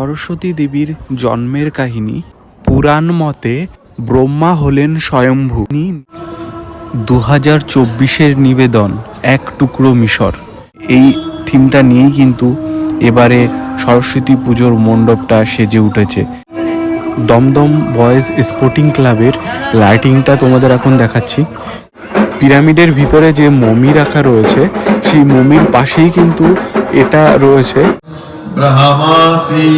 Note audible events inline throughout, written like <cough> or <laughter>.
সরস্বতী দেবীর জন্মের কাহিনী পুরাণ মতে ব্রহ্মা হলেন স্বয়ম্ভু। দু হাজার চব্বিশের নিবেদন এক টুকরো মিশর। এই থিমটা নিয়েই কিন্তু এবারে সরস্বতী পুজোর মণ্ডপটা সেজে উঠেছে। দমদম বয়েজ স্পোর্টিং ক্লাবের লাইটিংটা তোমাদের এখন দেখাচ্ছি। পিরামিডের ভিতরে যে মমি রাখা রয়েছে, সেই মমির পাশেই কিন্তু এটা রয়েছে। ब्रह्मासि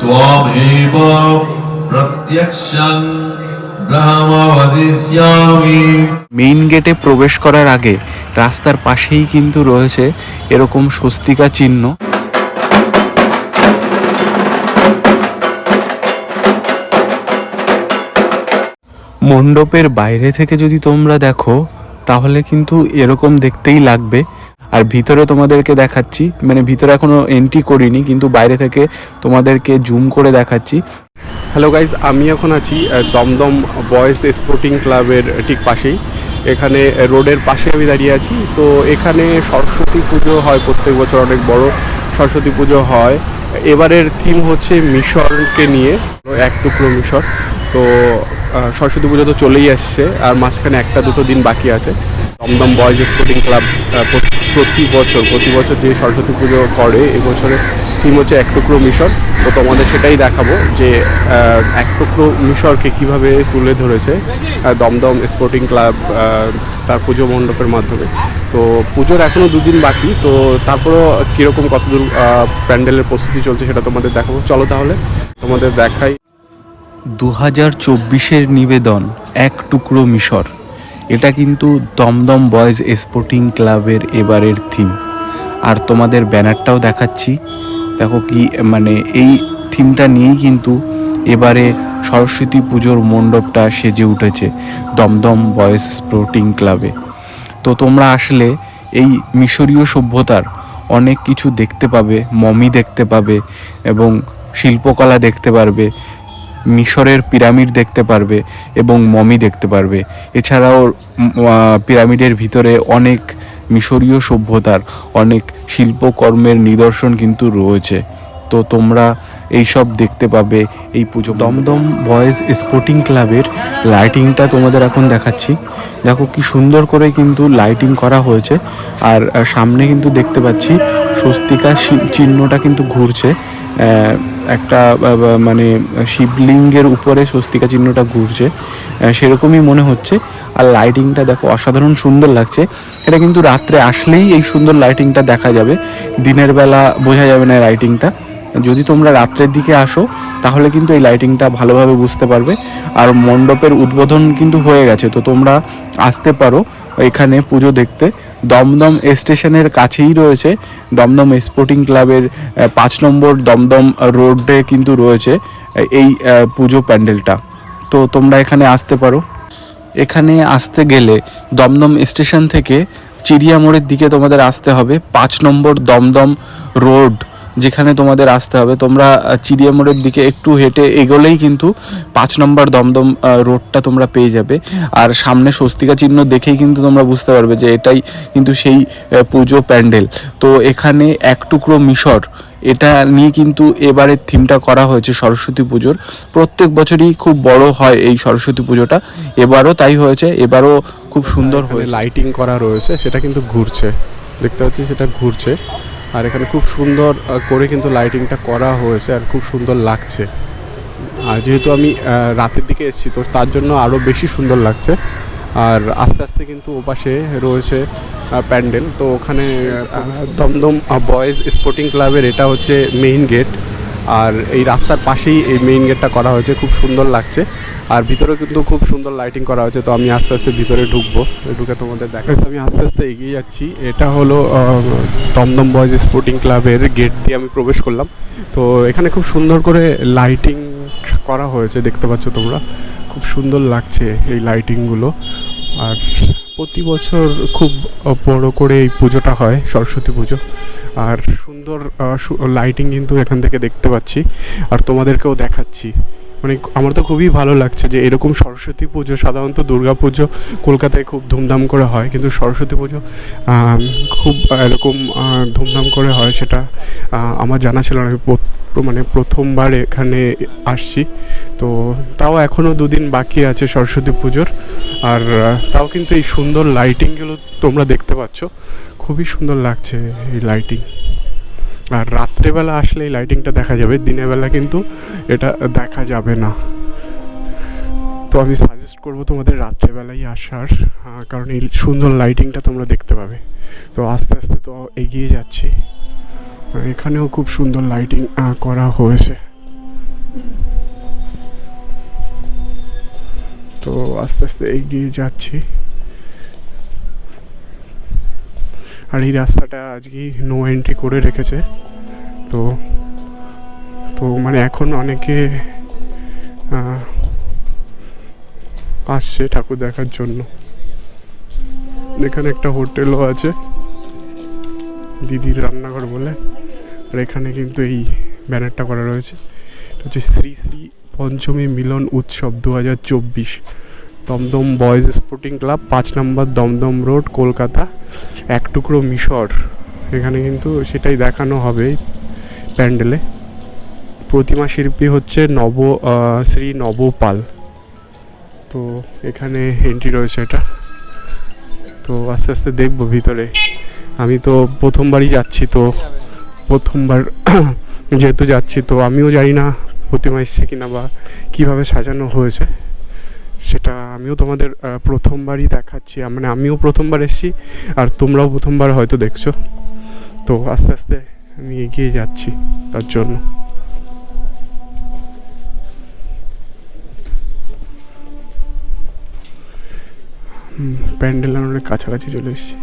त्वमेव प्रत्यक्षं ब्रह्म वदिष्यामि মেইন গেটে প্রবেশ করার আগে রাস্তার পাশেই কিন্তু রয়েছে এরকম স্বস্তিকা চিহ্ন মণ্ডপের বাইরে থেকে যদি তোমরা দেখো তাহলে কিন্তু এরকম দেখতেই লাগবে আর ভিতরে তোমাদেরকে দেখাচ্ছি মানে ভিতরে এখনও এন্ট্রি করিনি, কিন্তু বাইরে থেকে তোমাদেরকে জুম করে দেখাচ্ছি। হ্যালো গাইজ আমি এখন আছি দমদম বয়েজ স্পোর্টিং ক্লাবের ঠিক পাশেই। এখানে রোডের পাশে আমি দাঁড়িয়ে আছি। তো এখানে সরস্বতী পুজো হয় প্রত্যেক বছর অনেক বড়। সরস্বতী পুজো হয়। এবারের থিম হচ্ছে মিশরকে নিয়ে, এক টুকরো মিশর। তো সরস্বতী পুজো তো চলেই আসছে, আর মাঝখানে একটা দুটো দিন বাকি আছে। দমদম বয়েজ স্পোর্টিং ক্লাব প্রতি বছর প্রতি বছর যে সরস্বতী পুজো করে এবছরে থিম হচ্ছে এক টুকরো মিশর। তো তোমাদের সেটাই দেখাবো যে এক টুকরো মিশরকে কীভাবে তুলে ধরেছে দমদম স্পোর্টিং ক্লাব তার পুজো মণ্ডপের মাধ্যমে। তো পুজোর এখনও দুদিন বাকি, তো তারপরও কীরকম কতদূর প্যান্ডেলের প্রস্তুতি চলছে সেটা তোমাদের দেখাবো। চলো তাহলে, তোমাদের দেখাই। দু হাজার চব্বিশের নিবেদন, এক টুকরো মিশর। এটা কিন্তু দমদম বয়েজ স্পোর্টিং ক্লাবের এবারের থিম আর তোমাদের ব্যানারটাও দেখাচ্ছি। দেখো কি মানে এই থিমটা নিয়েই কিন্তু এবারে সরস্বতী পুজোর মণ্ডপটা সেজে উঠেছে দমদম বয়েজ স্পোর্টিং ক্লাবে। তো তোমরা আসলে এই মিশরীয় সভ্যতার অনেক কিছু দেখতে পাবে, মমি দেখতে পাবে এবং শিল্পকলা দেখতে পারবে। মিশরের পিরামিড দেখতে পারবে এবং মমি দেখতে পারবে। এছাড়াও পিরামিডের ভিতরে অনেক মিশরীয় সভ্যতার অনেক শিল্পকর্মের নিদর্শন কিন্তু রয়েছে। তো তোমরা এই সব দেখতে পাবে এই পুজো। দমদম বয়েজ স্পোর্টিং ক্লাবের লাইটিংটা তোমাদের এখন দেখাচ্ছি। দেখো কি সুন্দর করে কিন্তু লাইটিং করা হয়েছে। আর সামনে কিন্তু দেখতে পাচ্ছি স্বস্তিকা চিহ্নটা কিন্তু ঘুরছে। একটা মানে শিবলিঙ্গের উপরে স্বস্তিকা চিহ্নটা ঘুরছে সেরকমই মনে হচ্ছে। আর লাইটিংটা দেখো অসাধারণ সুন্দর লাগছে। এটা কিন্তু রাত্রে আসলেই এই সুন্দর লাইটিংটা দেখা যাবে। দিনের বেলা বোঝা যাবে না লাইটিংটা যদি তোমরা রাত্রের দিকে আসো, তাহলে কিন্তু এই লাইটিংটা ভালোভাবে বুঝতে পারবে। আর মণ্ডপের উদ্বোধন কিন্তু হয়ে গেছে, তো তোমরা আসতে পারো এখানে পুজো দেখতে। দমদম স্টেশনের কাছেই রয়েছে, দমদম স্পোর্টিং ক্লাবের পাঁচ নম্বর দমদম রোডে কিন্তু রয়েছে এই পুজো প্যান্ডেলটা। তো তোমরা এখানে আসতে পারো। এখানে আসতে গেলে দমদম স্টেশন থেকে চিড়িয়া মোড়ের দিকে তোমাদের আসতে হবে, পাঁচ নম্বর দমদম রোড যেখানে তোমাদের আসতে হবে। তোমরা চিড়িয়া মোড়ের দিকে একটু হেঁটে এগোলেই কিন্তু পাঁচ নম্বর দমদম রোডটা তোমরা পেয়ে যাবে। আর সামনে স্বস্তিকা চিহ্ন দেখেই কিন্তু তোমরা বুঝতে পারবে যে এটাই কিন্তু সেই পুজো প্যান্ডেল। তো এখানে এক টুকরো মিশর এটা নিয়ে কিন্তু এবারের থিমটা করা হয়েছে সরস্বতী পুজোর। প্রত্যেক বছরই খুব বড় হয় এই সরস্বতী পুজোটা। এবারও তাই হয়েছে এবারও খুব সুন্দর হয়েছে। লাইটিং করা রয়েছে সেটা কিন্তু ঘুরছে। দেখতে পাচ্ছি সেটা ঘুরছে। আর এখানে খুব সুন্দর করে কিন্তু লাইটিংটা করা হয়েছে আর খুব সুন্দর লাগছে। আর যেহেতু আমি রাতের দিকে এসেছি তো তার জন্য আরও বেশি সুন্দর লাগছে। আর আস্তে আস্তে কিন্তু ওপাশে রয়েছে প্যান্ডেল। তো ওখানে দমদম বয়েজ স্পোর্টিং ক্লাবের এটা হচ্ছে মেইন গেট আর এই রাস্তার পাশেই এই মেইন গেটটা করা হয়েছে, খুব সুন্দর লাগছে। আর ভিতরে কিন্তু খুব সুন্দর লাইটিং করা হয়েছে, তো আমি আস্তে আস্তে ভিতরে ঢুকবো। ঢুকে তোমাদের দেখাচ্ছি আমি আস্তে আস্তে এগিয়ে যাচ্ছি। এটা হলো দমদম বয়েজ স্পোর্টিং ক্লাবের গেট দিয়ে আমি প্রবেশ করলাম। তো এখানে খুব সুন্দর করে লাইটিং করা হয়েছে, দেখতে পাচ্ছ তোমরা। খুব সুন্দর লাগছে এই লাইটিংগুলো আর প্রতি বছর খুব বড় করে এই পুজোটা হয়, সরস্বতী পুজো। আর সুন্দর লাইটিং কিন্তু এখান থেকে দেখতে পাচ্ছি। আর তোমাদেরকেও দেখাচ্ছি। মানে আমার তো খুবই ভালো লাগছে যে এরকম সরস্বতী পুজো, সাধারণত দুর্গা পুজো কলকাতায় খুব ধুমধাম করে হয়, কিন্তু সরস্বতী পুজো খুব এরকম ধুমধাম করে হয় সেটা আমার জানা ছিল না। আমি মানে প্রথমবার এখানে আসছি। তো তাও এখনও দুদিন বাকি আছে সরস্বতী পুজোর। আর তাও কিন্তু এই সুন্দর লাইটিংগুলো তোমরা দেখতে পাচ্ছ। খুবই সুন্দর লাগছে এই লাইটিং আর রাত্রেবেলা আসলে এই লাইটিংটা দেখা যাবে দিনের বেলা কিন্তু এটা দেখা যাবে না। তো আমি সাজেস্ট করব তোমাদের রাত্রেবেলাই আসার কারণ এই সুন্দর লাইটিংটা তোমরা দেখতে পাবে। তো আস্তে আস্তে তো এগিয়ে যাচ্ছি। এখানেও খুব সুন্দর লাইটিং করা হয়েছে। তো আস্তে আস্তে এগিয়ে যাচ্ছি। আর এই রাস্তাটা আজকে নো এন্ট্রি করে রেখেছে। তো তো মানে এখন অনেকে আসছে ঠাকুর দেখার জন্য। এখানে একটা হোটেলও আছে, দিদির রান্নাঘর বলে। আর এখানে কিন্তু এই ব্যানারটা করা রয়েছে। হচ্ছে শ্রী শ্রী পঞ্চমী মিলন উৎসব দু হাজার চব্বিশ। দমদম বয়েজ স্পোর্টিং ক্লাব, পাঁচ নম্বর দমদম রোড, কলকাতা। এক টুকরো মিশর। এখানে কিন্তু সেটাই দেখানো হবে প্যান্ডেলে। প্রতিমা শিল্পী হচ্ছে নব শ্রী নবপাল। তো এখানে এন্ট্রি রয়েছে এটা। তো আস্তে আস্তে দেখব ভিতরে। আমি তো প্রথমবারই যাচ্ছি তো। প্রথমবার <clears throat> যেহেতু যাচ্ছি তো, আমিও জানি না প্রতিমা এসছে কিনা বা কীভাবে সাজানো হয়েছে। সেটা আমিও তোমাদের প্রথমবারই দেখাচ্ছি। মানে আমিও প্রথমবার এসেছি, আর তোমরাও প্রথমবার হয়তো দেখছ। তো আস্তে আস্তে আমি এগিয়ে যাচ্ছি তার জন্য। প্যান্ডেল অনেক কাছাকাছি চলে এসেছি।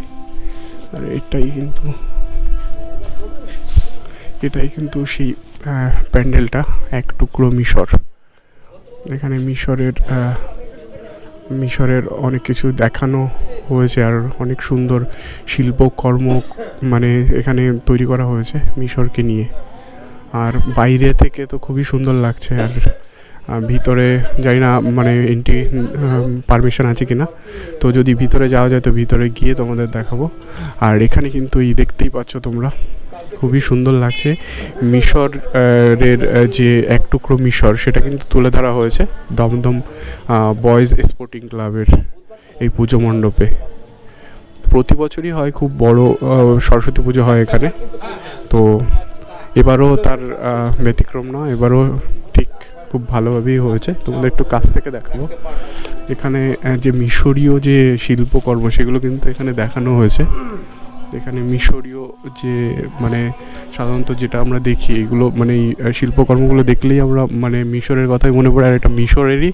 আর এটাই কিন্তু এটাই কিন্তু সেই প্যান্ডেলটা, এক টুকরো মিশর। এখানে মিশরের মিশরের অনেক কিছু দেখানো হয়েছে আর অনেক সুন্দর শিল্পকর্ম মানে এখানে তৈরি করা হয়েছে মিশরকে নিয়ে। আর বাইরে থেকে তো খুবই সুন্দর লাগছে আর ভিতরে জানি না মানে এন্ট্রি পারমিশন আছে কি না তো যদি ভিতরে যাওয়া যায় তো ভিতরে গিয়ে তোমাদের দেখাবো। আর এখানে কিন্তু এই দেখতেই পাচ্ছ তোমরা খুবই সুন্দর লাগছে। মিশর আহ, এর যে এক টুকরো মিশর সেটা কিন্তু তুলে ধরা হয়েছে দমদম বয়েজ স্পোর্টিং ক্লাবের এই পুজো মণ্ডপে। প্রতি বছরই হয় খুব বড় সরস্বতী পুজো হয় এখানে। তো এবারও তার ব্যতিক্রম নয় এবারও খুব ভালোভাবেই হয়েছে। তোমাদের একটু কাছ থেকে দেখাবো। এখানে যে মিশরীয় যে শিল্পকর্ম, সেগুলো কিন্তু এখানে দেখানো হয়েছে। এখানে মিশরীয় যে মানে সাধারণত যেটা আমরা দেখি, এগুলো মানে এই শিল্পকর্মগুলো দেখলেই আমরা মানে মিশরের কথাই মনে পড়ে। আর এটা মিশরেরই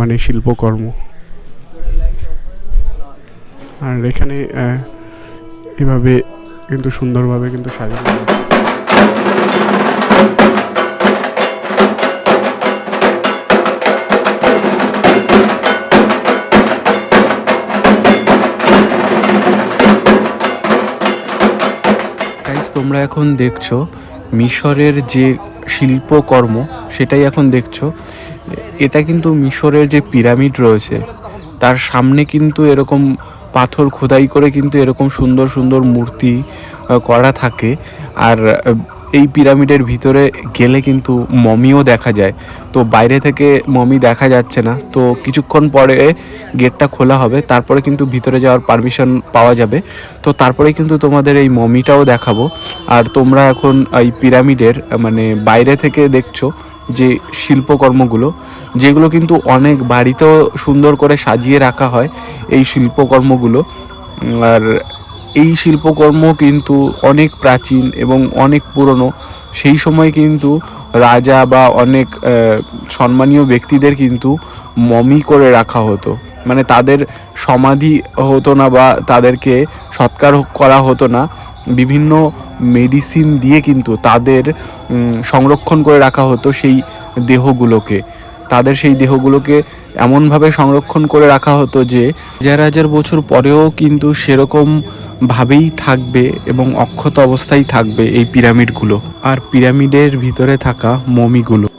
মানে শিল্পকর্ম। আর এখানে এভাবে কিন্তু সুন্দরভাবে কিন্তু সাজানো তোমরা এখন দেখছ, মিশরের যে শিল্পকর্ম, সেটাই এখন দেখছ। এটা কিন্তু মিশরের যে পিরামিড রয়েছে, তার সামনে কিন্তু এরকম পাথর খোদাই করে কিন্তু এরকম সুন্দর সুন্দর মূর্তি করা থাকে। আর এই পিরামিডের ভিতরে গেলে কিন্তু মমিও দেখা যায়। তো বাইরে থেকে মমি দেখা যাচ্ছে না। তো কিছুক্ষণ পরে গেটটা খোলা হবে, তারপরে কিন্তু ভিতরে যাওয়ার পারমিশন পাওয়া যাবে। তো তারপরে কিন্তু তোমাদের এই মমিটাও দেখাবো। আর তোমরা এখন এই পিরামিডের মানে বাইরে থেকে দেখছ যে শিল্পকর্মগুলো, যেগুলো কিন্তু অনেক বাড়িতেও সুন্দর করে সাজিয়ে রাখা হয় এই শিল্পকর্মগুলো। আর এই শিল্পকর্ম কিন্তু অনেক প্রাচীন এবং অনেক পুরনো। সেই সময় কিন্তু রাজা বা অনেক সম্মানীয় ব্যক্তিদের কিন্তু মমি করে রাখা হতো। মানে তাদের সমাধি হতো না বা তাদেরকে সৎকার করা হতো না। বিভিন্ন মেডিসিন দিয়ে কিন্তু তাদের সংরক্ষণ করে রাখা হতো সেই দেহগুলোকে। তাদের সেই দেহগুলোকে এমনভাবে সংরক্ষণ করে রাখা হতো যে হাজার হাজার বছর পরেও কিন্তু সেরকম ভাবেই থাকবে এবং অক্ষত অবস্থায় থাকবে এই পিরামিডগুলো। আর পিরামিডের ভিতরে থাকা মমিগুলো।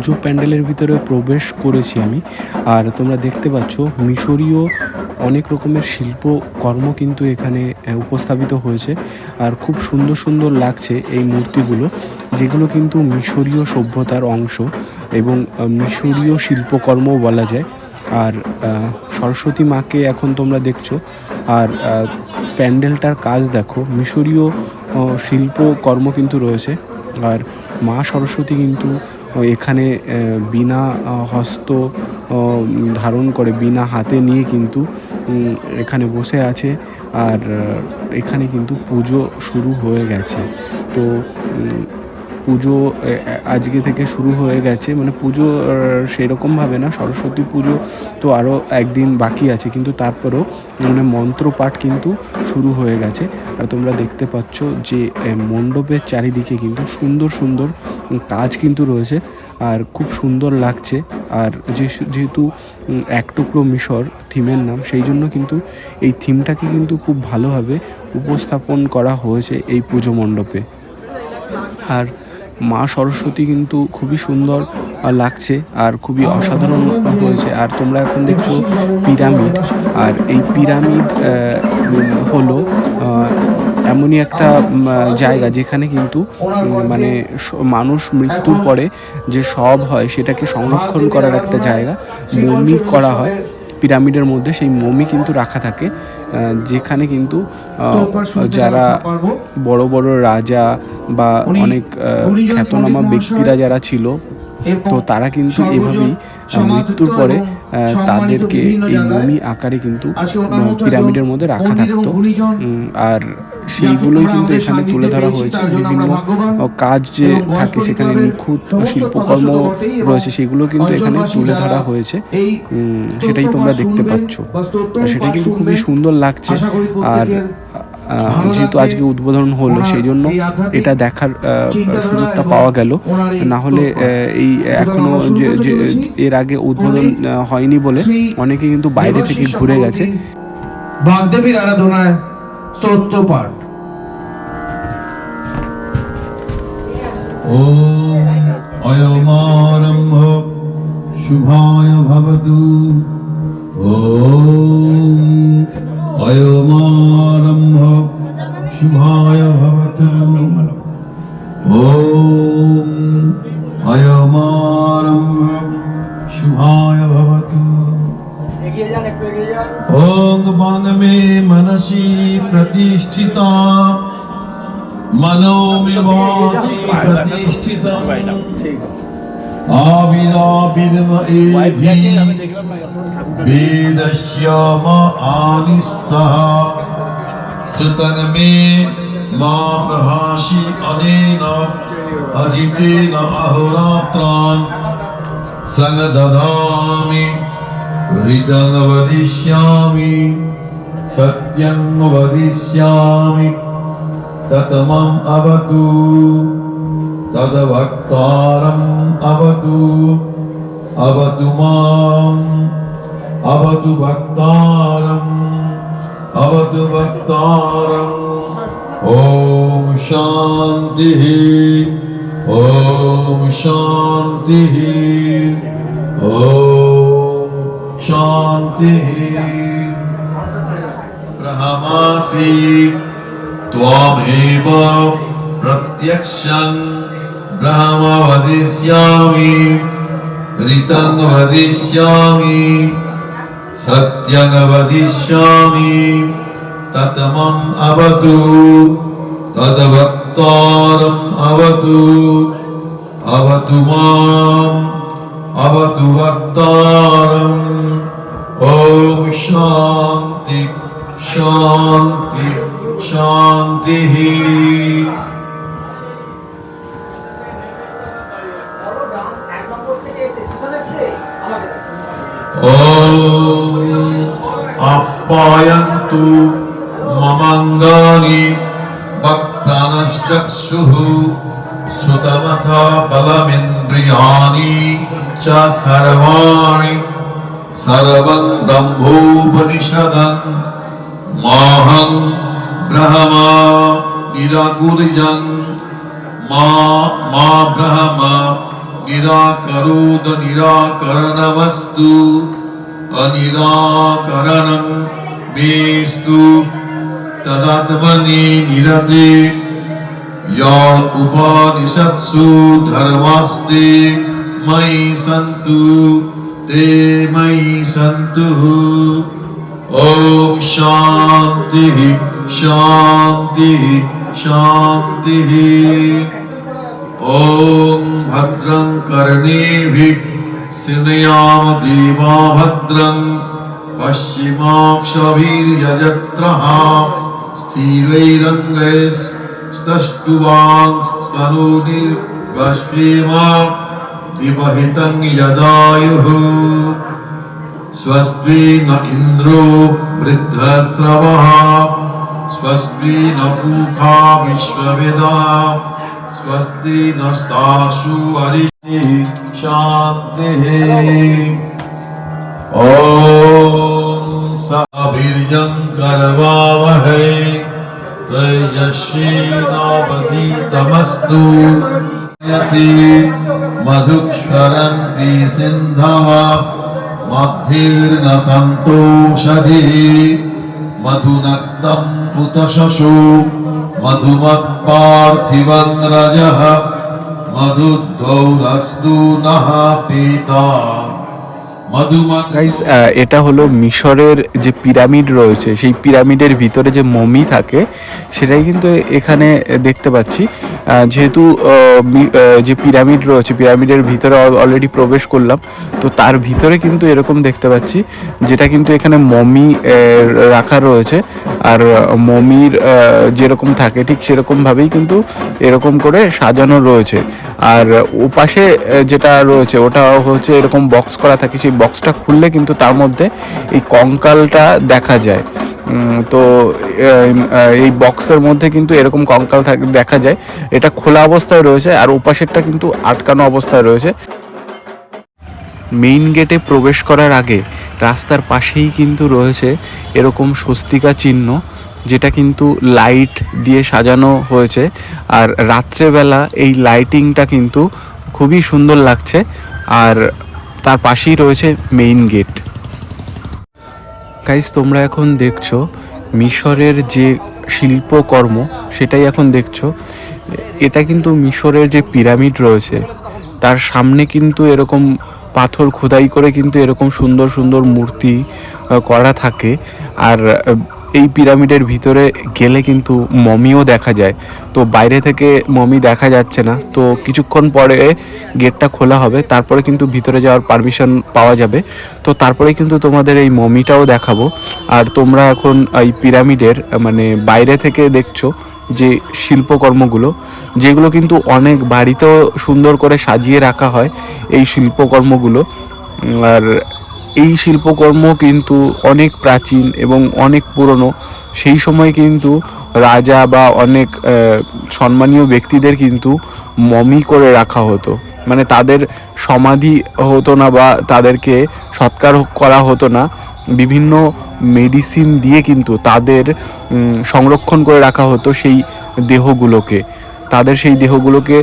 পুজো প্যান্ডেলের ভিতরে প্রবেশ করেছি আমি। আর তোমরা দেখতে পাচ্ছ, মিশরীয় অনেক রকমের শিল্পকর্ম কিন্তু এখানে উপস্থাপিত হয়েছে। আর খুব সুন্দর সুন্দর লাগছে এই মূর্তিগুলো, যেগুলো কিন্তু মিশরীয় সভ্যতার অংশ এবং মিশরীয় শিল্পকর্মও বলা যায়। আর সরস্বতী মাকে এখন তোমরা দেখছ। আর প্যান্ডেলটার কাজ দেখো, মিশরীয় শিল্পকর্ম কিন্তু রয়েছে। আর মা সরস্বতী কিন্তু এখানে বিনা হস্ত ধারণ করে, বিনা হাতে নিয়ে কিন্তু এখানে বসে আছে। আর, এখানে কিন্তু পুজো শুরু হয়ে গেছে। তো পুজো আজকে থেকে শুরু হয়ে গেছে। মানে পুজো সেরকমভাবে না, সরস্বতী পুজো তো আরও একদিন বাকি আছে, কিন্তু তারপরেও মানে মন্ত্রপাঠ কিন্তু শুরু হয়ে গেছে। আর তোমরা দেখতে পাচ্ছ যে মণ্ডপের চারিদিকে কিন্তু সুন্দর সুন্দর কাজ কিন্তু রয়েছে। আর খুব সুন্দর লাগছে। আর যে, যেহেতু এক টুকরো মিশর থিমের নাম, সেই জন্য কিন্তু এই থিমটাকে কিন্তু খুব ভালোভাবে উপস্থাপন করা হয়েছে এই পুজো মণ্ডপে। আর মা সরস্বতী কিন্তু খুবই সুন্দর লাগছে আর খুবই অসাধারণ হয়েছে। আর তোমরা এখন দেখছ পিরামিড। আর এই পিরামিড হলো এমনই একটা জায়গা যেখানে কিন্তু মানে মানুষ মৃত্যুর পরে যে সব হয় সেটাকে সংরক্ষণ করার একটা জায়গা মমি করা হয়। পিরামিডের মধ্যে সেই মমি কিন্তু রাখা থাকে যেখানে কিন্তু যারা বড় বড় রাজা বা অনেক খ্যাতনামা ব্যক্তিরা যারা ছিল তো তারা কিন্তু এভাবেই মৃত্যুর পরে তাদেরকে এই মমি আকারে কিন্তু পিরামিডের মধ্যে রাখা থাকতো। আর সেইগুলোই কিন্তু এখানে তুলে ধরা হয়েছে। বিভিন্ন কাজ যে থাকে সেখানে নিখুঁত শিল্পকর্ম রয়েছে সেগুলো কিন্তু এখানে তুলে ধরা হয়েছে। সেটাই তোমরা দেখতে পাচ্ছ। সেটাই কিন্তু খুবই সুন্দর লাগছে। আর যেহেতু আজকে উদ্বোধন হলো সেই জন্য এটা দেখার সুযোগটা পাওয়া গেল। না হলে এই এখনও যে যে এর আগে উদ্বোধন হয়নি বলে অনেকে কিন্তু বাইরে থেকে ঘুরে গেছে। বাগদেবীর আরাধনায় স্তোত্র পাঠ। ॐ अयमारम्भ शुभाय भवतु ॐ अयमारम्भ शुभाय वेदश्याम आनिस्तः श्रुतन मे मा प्रहासि अनेन अजितेन अहोरात्रान् सङ्गदधामि ऋतं वदिष्यामि सत्यं वदिष्यामि ततमम् अवतु तद्वक्तारम् अवतु। अवतु माम् अवतु वक्तारम् अवतु वक्तारम् ॐ शान्तिः। ॐ शान्तिः। ॐ शान्तिः। ब्रह्मासि त्वामेव प्रत्यक्षं রাম বদিষ্যামি ঋতং বদিষ্যামি সত্যং বদিষ্যামি ততমম অবতু তদভক্তারম অবতু অবতু মাম অবতু ভক্তারম ওম শান্তি শান্তি शांति আপ্যায়ন্তু মমাঙ্গানি বক্তানশ্চক্ষুঃ শ্রুতমথা বলমিন্দ্রিয়াণি চ সর্বাণি সর্বং ব্রহ্মোপনিষদং মাহং ব্রহ্মা নিরাকুরিজং মা মা ব্রহ্মা ब्रह्म निराकरोद निराकरणमस्तु। अनिराकरणं मेस्तु। तदात्मनि निरते। या उपनिषत्सु धर्मास्ते मयि सन्तु। ते मयि सन्तु। ॐ शान्तिः शान्तिः शान्तिः। ॐ भद्रं कर्णेभिः शृणुयाम देवा भद्रं पश्चिमाक्षभिर्यजत्रः स्थिरैरङ्गैस्तष्टुवान् स्तनूनिर्वश्वेम दिवहितं यदायुः। स्वस्ति न इन्द्रो वृद्धस्रवः स्वस्ति न पूखा विश्ववेदा। स्वस्ति नस्तासु हरिः शान्तिः। ॐ सवीर्यं करवावहै तेजस्वीनावधीतमस्तु यति मधुक्षरन्ति सिन्धव मद्भिर्न सन्तोषधिः। মধুনাত্তম উতশশু মধুমৎ পার্থিবং রাজহ মধুদ্দৌরস্তু নহ পিতা গাইজ এটা হলো মিশরের যে পিরামিড রয়েছে, সেই পিরামিডের ভিতরে যে মমি থাকে, সেটাই কিন্তু এখানে দেখতে পাচ্ছি। যেহেতু যে পিরামিড রয়েছে, পিরামিডের ভিতরে অলরেডি প্রবেশ করলাম, তো তার ভিতরে কিন্তু এরকম দেখতে পাচ্ছি, যেটা কিন্তু এখানে মমি রাখা রয়েছে। আর মমির যেরকম থাকে, ঠিক সেরকমভাবেই কিন্তু এরকম করে সাজানো রয়েছে। আর, ওপাশে যেটা রয়েছে, ওটা হচ্ছে এরকম বক্স করা থাকে, সেই বক্সটা খুললে কিন্তু তার মধ্যে এই কঙ্কালটা দেখা যায়। তো, এই বক্সের মধ্যে কিন্তু এরকম কঙ্কাল থাক- দেখা যায়। এটা খোলা অবস্থায় রয়েছে আর ওপাশেরটা কিন্তু আটকানো অবস্থায় রয়েছে। মেইন গেটে প্রবেশ করার আগে রাস্তার পাশেই কিন্তু রয়েছে এরকম স্বস্তিকা চিহ্ন, যেটা কিন্তু লাইট দিয়ে সাজানো হয়েছে। আর রাত্রেবেলা এই লাইটিংটা কিন্তু খুবই সুন্দর লাগছে। আর তার পাশেই রয়েছে মেইন গেট গাইজ তোমরা এখন দেখছ মিশরের যে শিল্পকর্ম, সেটাই এখন দেখছ। এটা কিন্তু মিশরের যে পিরামিড রয়েছে, তার সামনে কিন্তু এরকম পাথর খোদাই করে কিন্তু এরকম সুন্দর সুন্দর মূর্তি করা থাকে। আর এই পিরামিডের ভিতরে গেলে কিন্তু মমিও দেখা যায়। তো বাইরে থেকে মমি দেখা যাচ্ছে না। তো কিছুক্ষণ পরে গেটটা খোলা হবে, তারপরে কিন্তু ভিতরে যাওয়ার পারমিশন পাওয়া যাবে। তো তারপরে কিন্তু তোমাদের এই মমিটাও দেখাবো। আর তোমরা এখন এই পিরামিডের মানে বাইরে থেকে দেখছ যে শিল্পকর্মগুলো, যেগুলো কিন্তু অনেক বাড়িতেও সুন্দর করে সাজিয়ে রাখা হয় এই শিল্পকর্মগুলো। আর এই শিল্পকর্ম কিন্তু অনেক প্রাচীন এবং অনেক পুরনো। সেই সময় কিন্তু রাজা বা অনেক সম্মানীয় ব্যক্তিদের কিন্তু মমি করে রাখা হতো। মানে তাদের সমাধি হতো না বা তাদেরকে সৎকার করা হতো না। বিভিন্ন মেডিসিন দিয়ে কিন্তু তাদের সংরক্ষণ করে রাখা হতো সেই দেহগুলোকে। তাদের সেই দেহগুলোকে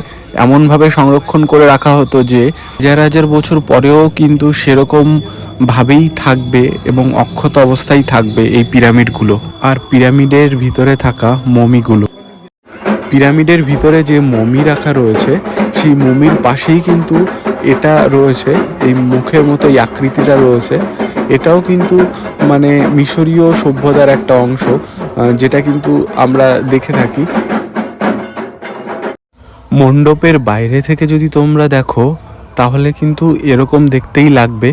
এমনভাবে সংরক্ষণ করে রাখা হতো যে হাজার হাজার বছর পরেও কিন্তু সেরকম ভাবেই থাকবে এবং অক্ষত অবস্থায় থাকবে এই পিরামিডগুলো। আর পিরামিডের ভিতরে থাকা মমিগুলো। পিরামিডের ভিতরে যে মমি রাখা রয়েছে, সেই মমির পাশেই কিন্তু এটা রয়েছে, এই মুখের মতো এই আকৃতিটা রয়েছে। এটাও কিন্তু মানে মিশরীয় সভ্যতার একটা অংশ যেটা কিন্তু আমরা দেখে থাকি মণ্ডপের বাইরে থেকে যদি তোমরা দেখো, তাহলে কিন্তু এরকম দেখতেই লাগবে।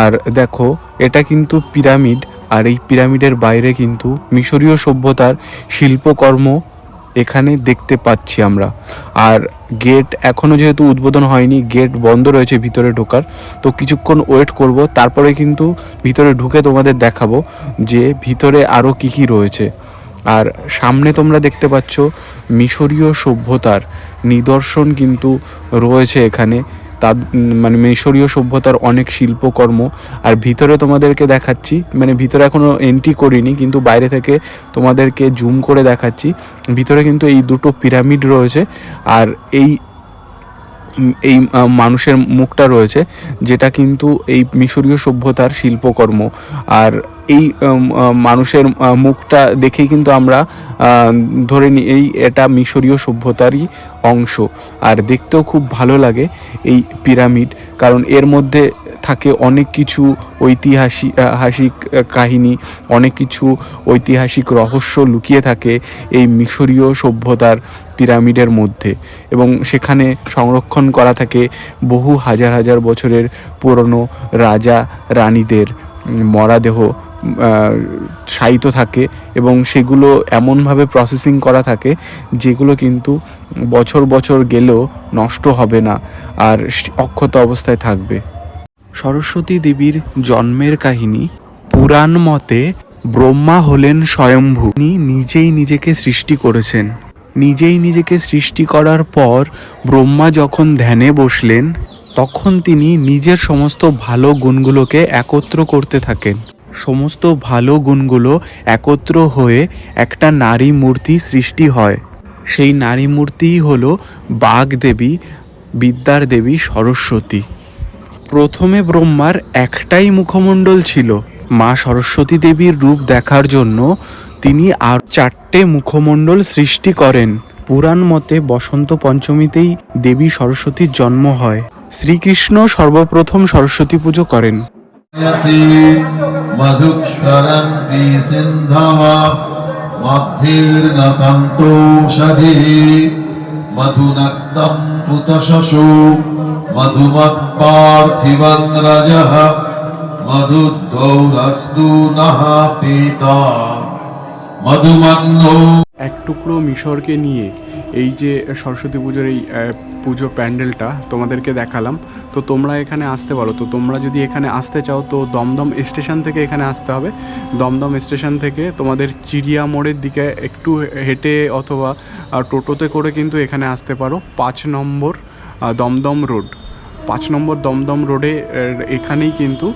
আর দেখো, এটা কিন্তু পিরামিড, আর এই পিরামিডের বাইরে কিন্তু মিশরীয় সভ্যতার শিল্পকর্ম এখানে দেখতে পাচ্ছি আমরা। আর গেট এখনও যেহেতু উদ্বোধন হয়নি, গেট বন্ধ রয়েছে ভিতরে ঢোকার, তো কিছুক্ষণ ওয়েট করব, তারপরে কিন্তু ভিতরে ঢুকে তোমাদের দেখাবো যে ভিতরে আরও কী কী রয়েছে। আর সামনে তোমরা দেখতে পাচ্ছ মিশরীয় সভ্যতার নিদর্শন কিন্তু রয়েছে এখানে। তা মানে মিশরীয় সভ্যতার অনেক শিল্পকর্ম। আর ভিতরে তোমাদেরকে দেখাচ্ছি মানে ভিতরে এখনও এন্ট্রি করিনি, কিন্তু বাইরে থেকে তোমাদেরকে জুম করে দেখাচ্ছি। ভিতরে কিন্তু এই দুটো পিরামিড রয়েছে। আর এই এই মানুষের মুখটা রয়েছে, যেটা কিন্তু এই মিশরীয় সভ্যতার শিল্পকর্ম। আর এই মানুষের মুখটা দেখেই কিন্তু আমরা ধরে নিই এই এটা মিশরীয় সভ্যতারই অংশ। আর দেখতেও খুব ভালো লাগে এই পিরামিড, কারণ এর মধ্যে থাকে অনেক কিছু ঐতিহাসিক হাসিক কাহিনী, অনেক কিছু ঐতিহাসিক রহস্য লুকিয়ে থাকে এই মিশরীয় সভ্যতার পিরামিডের মধ্যে। এবং সেখানে সংরক্ষণ করা থাকে বহু হাজার হাজার বছরের পুরনো রাজা রানীদের মরাদেহ শায়িত থাকে এবং সেগুলো এমনভাবে প্রসেসিং করা থাকে যেগুলো কিন্তু বছর বছর গেলেও নষ্ট হবে না আর অক্ষত অবস্থায় থাকবে। সরস্বতী দেবীর জন্মের কাহিনী। পুরাণ মতে ব্রহ্মা হলেন স্বয়ম্ভু। তিনি নিজেই নিজেকে সৃষ্টি করেছেন। নিজেই নিজেকে সৃষ্টি করার পর ব্রহ্মা যখন ধ্যানে বসলেন, তখন তিনি নিজের সমস্ত ভালো গুণগুলোকে একত্র করতে থাকেন। সমস্ত ভালো গুণগুলো একত্র হয়ে একটা নারী মূর্তি সৃষ্টি হয়। সেই নারী মূর্তিই হলো বাঘ দেবী বিদ্যার দেবী সরস্বতী। প্রথমে ব্রহ্মার একটাই মুখমণ্ডল ছিল, মা সরস্বতী দেবীর রূপ দেখার জন্য তিনি আর চারটে মুখমণ্ডল সৃষ্টি করেন। পুরাণ মতে বসন্ত পঞ্চমীতেই দেবী সরস্বতীর জন্ম হয়। শ্রীকৃষ্ণ সর্বপ্রথম সরস্বতী পুজো করেন। মধুনক্তম পুতশশু মধুমৎপার্থিবন রজঃ মধুদ্দৌরস্তু নহ পিতা মধুমন্নৌ এক টুকরো মিশরকে নিয়ে এই যে সরস্বতী পুজোর এই পুজো প্যান্ডেলটা তোমাদেরকে দেখালাম, তো তোমরা এখানে আসতে পারো। তো তোমরা যদি এখানে আসতে চাও, তো দমদম স্টেশন থেকে এখানে আসতে হবে। দমদম স্টেশন থেকে তোমাদের চিড়িয়া মোড়ের দিকে একটু হেঁটে অথবা টোটোতে করে কিন্তু এখানে আসতে পারো। পাঁচ নম্বর দমদম রোড। পাঁচ নম্বর দমদম রোডে এখানেই কিন্তু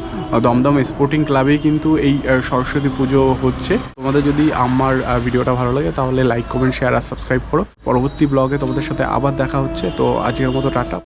দমদম স্পোর্টিং ক্লাবেই কিন্তু এই সরস্বতী পুজো হচ্ছে। তোমাদের যদি আমার ভিডিওটা ভালো লাগে, তাহলে লাইক কমেন্ট শেয়ার আর সাবস্ক্রাইব করো। পরবর্তী ব্লগে তোমাদের সাথে আবার দেখা হচ্ছে। তো আজকের মতো টাটা।